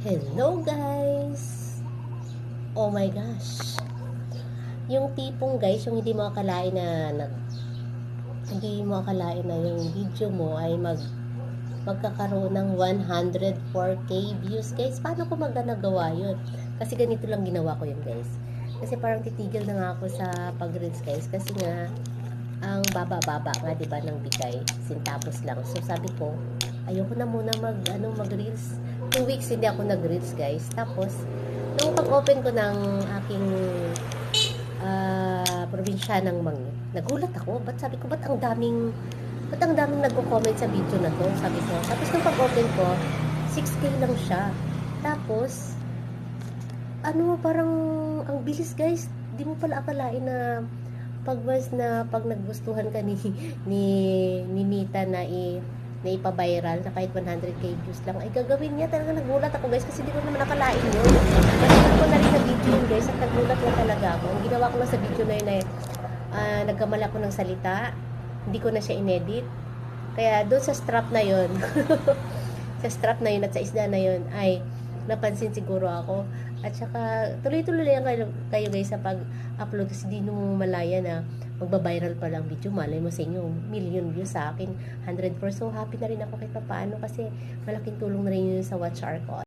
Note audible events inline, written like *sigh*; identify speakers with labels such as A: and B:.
A: Hello guys! Oh my gosh! Yung tipong guys, yung hindi mo akalain na, na hindi mo akalain na yung video mo ay mag magkakaroon ng 104k views guys. Paano ko magagawa yun? Kasi ganito lang ginawa ko yun guys. Kasi parang titigil na nga ako sa pag-reels guys. Kasi nga, ang baba-baba nga 'di ba ng bigay centavos lang. So sabi ko ayoko na muna mag ano mag reels two weeks hindi ako nag reels guys. Tapos nung pag open ko ng aking ah probinsya ng Mangyo nagulat ako. Ba't sabi ko ba't ang daming ba't ang daming nagko-comment sa video na to sabi ko. Tapos nung pag open ko 6k lang siya. Tapos ano parang ang bilis guys. Di mo pala akalain na pag once na pag nagustuhan ka ni *laughs* ni, ni Nita na i na ipa-viral na kahit 100k views lang ay gagawin niya. Talaga nagulat ako guys kasi di ko naman nakalain yun. Nagsulat ko na rin sa video yun guys at nagulat lang talaga ako. Ang ginawa ko lang sa video na yun ay ah, nagkamali ako ng salita. Hindi ko na siya inedit. Kaya doon sa strap na yun *laughs* sa strap na yun at sa isda na yun ay napansin siguro ako. At saka tuloy-tuloy lang kayo, kayo guys sa pag-upload kasi di mo malaya na magba-viral pa lang video. Malay mo sa inyo million views sa akin 100 so happy na rin ako kahit paano kasi malaking tulong na rin yun sa watch hour ko